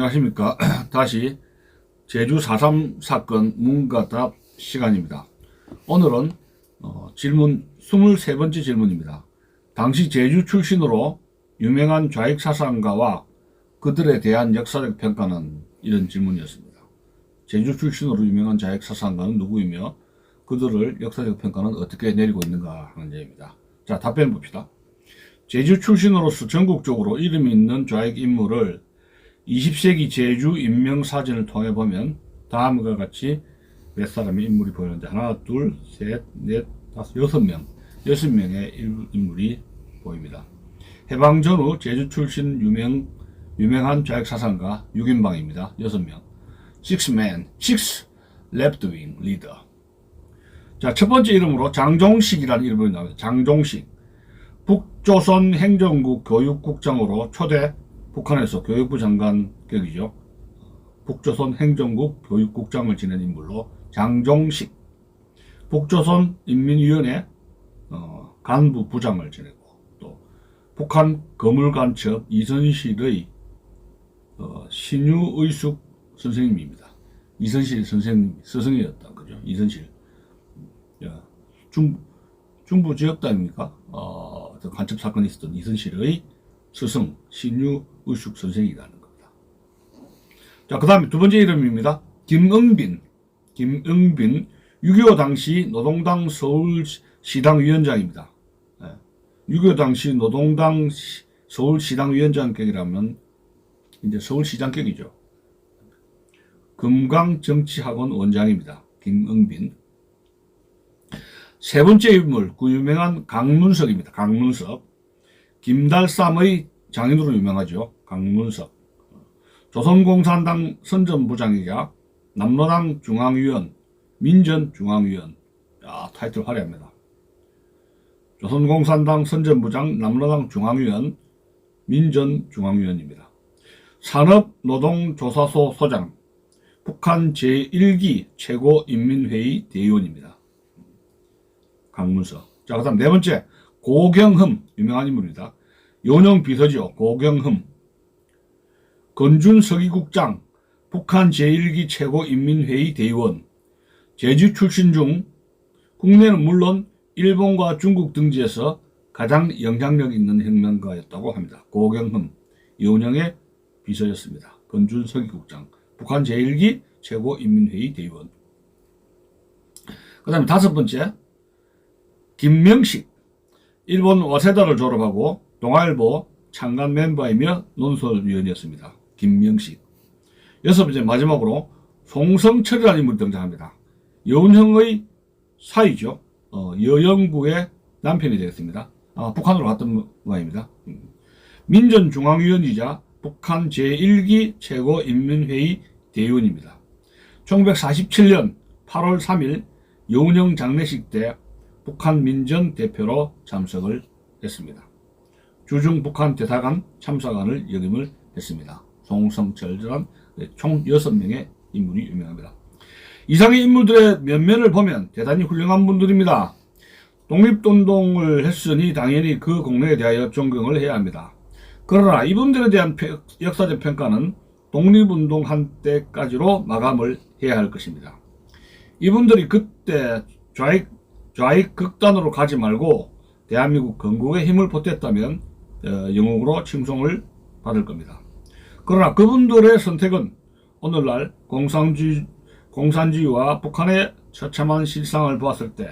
자, 안녕하십니까. 다시 제주 4.3 사건 문과답 시간입니다. 오늘은 어, 질문 23번째 질문입니다. 당시 제주 출신으로 유명한 좌익 사상가와 그들에 대한 역사적 평가는 이런 질문이었습니다. 제주 출신으로 유명한 좌익 사상가는 누구이며 그들을 역사적 평가는 어떻게 내리고 있는가 하는 얘기입니다. 자, 답변 봅시다. 제주 출신으로서 전국적으로 이름이 있는 좌익 인물을 20세기 제주 인명 사진을 통해 보면 다음과 같이 몇 사람의 인물이 보이는데 하나, 둘, 셋, 넷, 다섯, 여섯 명, 여섯 명의 일- 인물이 보입니다. 해방 전후 제주 출신 유명 유명한 좌익 사상가 6인방입니다. 여섯 명. Six man, six left wing leader. 자, 첫 번째 이름으로 장종식이라는 이름이 나옵니다. 장종식. 북조선 행정국 교육국장으로 초대 북한에서 교육부 장관 격이죠. 북조선 행정국 교육국장을 지낸 인물로 장종식. 북조선 인민위원회 어, 간부 부장을 지내고 또 북한 거물간첩 이선실의 어, 신유의숙 선생님입니다. 이선실 선생님 스승이었다 그죠? 이선실. 야, 중 중부 지역단입니까? 어, 간첩 사건이 있었던 이선실의 스승 신유 의숙 선생이라는 겁니다. 자, 그 다음에 두 번째 이름입니다. 김응빈. 김응빈 6.25 당시 노동당 서울시당 위원장입니다. 예. 6.25 당시 노동당 시- 서울시당 위원장격이라면 이제 서울시장격이죠. 금강정치학원 원장입니다. 김응빈. 세 번째 인물, 그 유명한 강문석입니다. 강문석. 김달삼의 장인으로 유명하죠. 강문석. 조선공산당 선전부장이자 남로당 중앙위원, 민전 중앙위원. 야, 타이틀 화려합니다. 조선공산당 선전부장, 남로당 중앙위원, 민전 중앙위원입니다. 산업노동조사소 소장, 북한 제1기 최고인민회의 대의원입니다. 강문석. 자, 그 다음 네 번째, 고경흠, 유명한 인물입니다. 요령 비서죠, 고경흠. 건준 서기국장, 북한 제1기 최고인민회의 대의원, 제주 출신 중 국내는 물론 일본과 중국 등지에서 가장 영향력 있는 혁명가였다고 합니다. 고경흠, 요령의 비서였습니다. 건준 서기국장, 북한 제1기 최고인민회의 대의원. 그 다음에 다섯 번째, 김명식, 일본 와세다를 졸업하고 동아일보 창간 멤버이며 논설위원이었습니다. 김명식. 여섯 번째 마지막으로 송성철이라는 인물이 등장합니다. 여운형의 사이죠. 어, 여영부의 남편이 되겠습니다. 아, 북한으로 갔던 모양입니다. 음. 민전중앙위원이자 북한 제1기 최고인민회의 대의원입니다. 1947년 8월 3일 여운형 장례식 때 북한 민전 대표로 참석을 했습니다. 주중 북한 대사관 참사관을 역임을 했습니다. 송성철이란 총 6명의 인물이 유명합니다. 이상의 인물들의 면면을 보면 대단히 훌륭한 분들입니다. 독립운동을 했으니 당연히 그 공로에 대하여 존경을 해야 합니다. 그러나 이분들에 대한 평- 역사적 평가는 독립운동 한때까지로 마감을 해야 할 것입니다. 이분들이 그때 좌익, 좌익 극단으로 가지 말고 대한민국 건국에 힘을 보탰다면 어, 영웅으로 칭송을 받을 겁니다. 그러나 그분들의 선택은 오늘날 공산주의, 공산주의와 북한의 처참한 실상을 보았을 때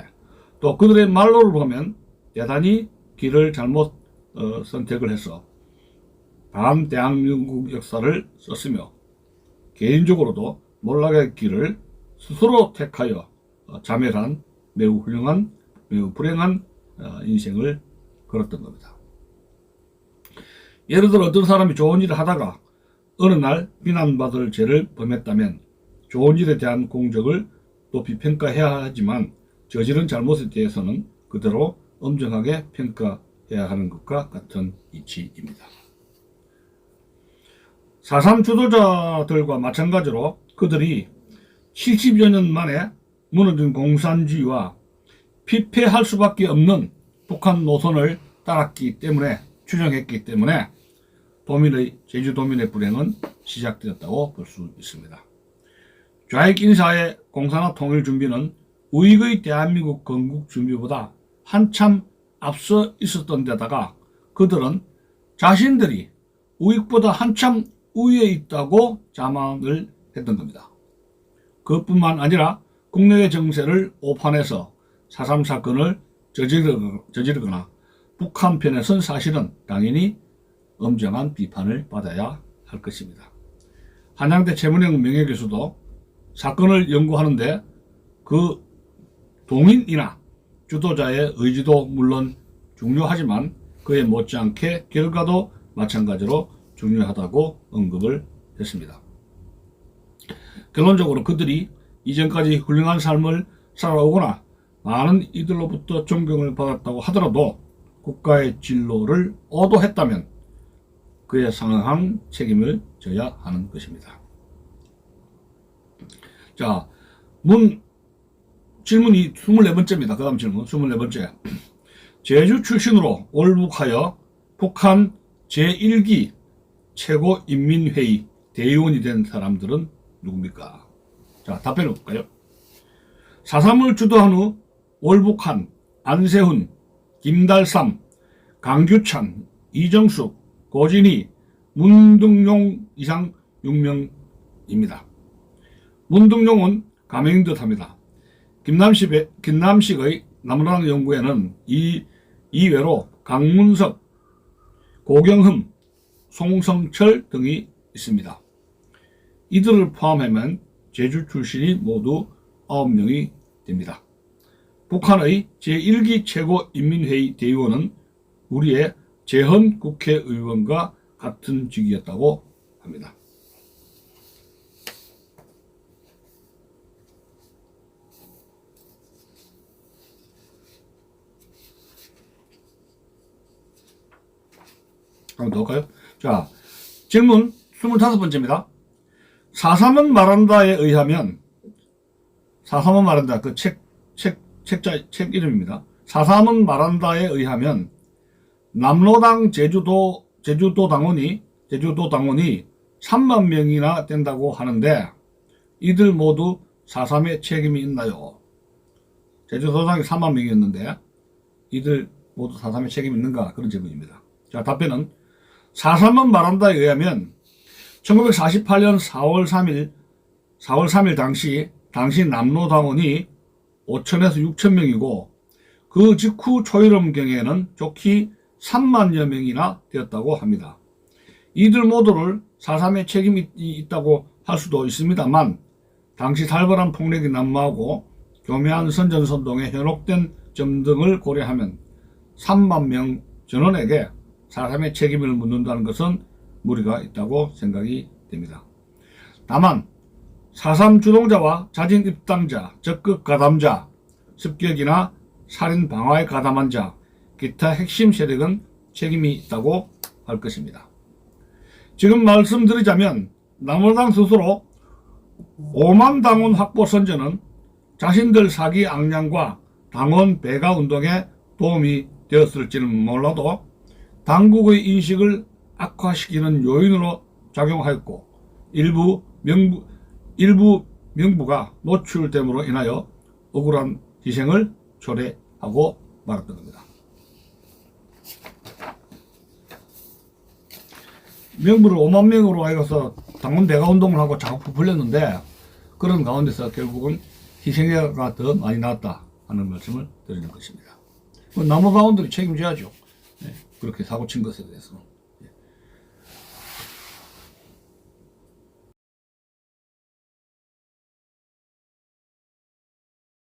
또 그들의 말로를 보면 대단히 길을 잘못 어, 선택을 해서 반 대한민국 역사를 썼으며 개인적으로도 몰락의 길을 스스로 택하여 어, 자멸한 매우 훌륭한 매우 불행한 어, 인생을 걸었던 겁니다. 예를 들어 어떤 사람이 좋은 일을 하다가 어느 날 비난받을 죄를 범했다면 좋은 일에 대한 공적을 높이 평가해야 하지만 저지른 잘못에 대해서는 그대로 엄정하게 평가해야 하는 것과 같은 이치입니다. 4.3 주도자들과 마찬가지로 그들이 70여 년 만에 무너진 공산주의와 피폐할 수밖에 없는 북한 노선을 따랐기 때문에 추정했기 때문에 도민의 제주도민의 불행은 시작되었다고 볼 수 있습니다. 좌익 인사의 공산화 통일 준비는 우익의 대한민국 건국 준비보다 한참 앞서 있었던 데다가 그들은 자신들이 우익보다 한참 우위에 있다고 자만을 했던 겁니다. 그뿐만 아니라 국내의 정세를 오판해서 4.3 사건을 저지르- 저지르거나 북한 편에 선 사실은 당연히 엄정한 비판을 받아야 할 것입니다. 한양대 최문영 명예교수도 사건을 연구하는데 그 동인이나 주도자의 의지도 물론 중요하지만 그에 못지않게 결과도 마찬가지로 중요하다고 언급을 했습니다. 결론적으로 그들이 이전까지 훌륭한 삶을 살아오거나 많은 이들로부터 존경을 받았다고 하더라도 국가의 진로를 오도했다면 그에 상응한 책임을 져야 하는 것입니다. 자, 문 질문이 24번째입니다. 그 다음 질문 24번째. 제주 출신으로 올북하여 북한 제1기 최고인민회의 대의원이 된 사람들은 누굽니까? 자, 답변해 볼까요? 4.3을 주도한 후 올북한 안세훈, 김달삼, 강규찬, 이정숙, 고진희, 문등용 이상 6명입니다. 문등용은 가명인 듯합니다. 김남식의, 김남식의 나무랑 연구에는 이 이외로 강문석, 고경흠, 송성철 등이 있습니다. 이들을 포함하면 제주 출신이 모두 9명이 됩니다. 북한의 제1기 최고인민회의 대의원은 우리의 재헌 국회의원과 같은 직위였다고 합니다. 한번 더 할까요? 자, 질문 25번째입니다. 4.3은 말한다에 의하면 4.3은 말한다. 그 책, 책, 책자, 책 이름입니다. 4.3은 말한다에 의하면 남로당 제주도, 제주도 당원이, 제주도 당원이 3만 명이나 된다고 하는데 이들 모두 4.3의 책임이 있나요? 제주도당이 3만 명이었는데 이들 모두 4.3의 책임이 있는가? 그런 질문입니다. 자, 답변은 4.3은 말한다에 의하면 1948년 4월 3일, 4월 3일 당시, 당시 남로당원이 5천에서 6천 명이고, 그 직후 초이름경에는 좋기 3만여 명이나 되었다고 합니다. 이들 모두를 4.3의 책임이 있다고 할 수도 있습니다만, 당시 살벌한 폭력이 난무하고 교묘한 선전선동에 현혹된 점 등을 고려하면 3만 명 전원에게 4.3의 책임을 묻는다는 것은 무리가 있다고 생각이 됩니다. 다만 4.3 주동자와 자진 입당자, 적극 가담자, 습격이나 살인 방화에 가담한 자, 기타 핵심 세력은 책임이 있다고 할 것입니다. 지금 말씀드리자면 남로당 스스로 5만 당원 확보 선전은 자신들 사기 악량과 당원 배가 운동에 도움이 되었을지는 몰라도 당국의 인식을 악화시키는 요인으로 작용하였고 일부 명부 일부 명부가 노출됨으로 인하여 억울한 희생을 초래하고 말았던 겁니다. 명부를 5만 명으로 하여서 당원 대가 운동을 하고 자꾸 부풀렸는데 그런 가운데서 결국은 희생자가 더 많이 나왔다 하는 말씀을 드리는 것입니다. 남로당원들이 책임져야죠. 네, 그렇게 사고 친 것에 대해서.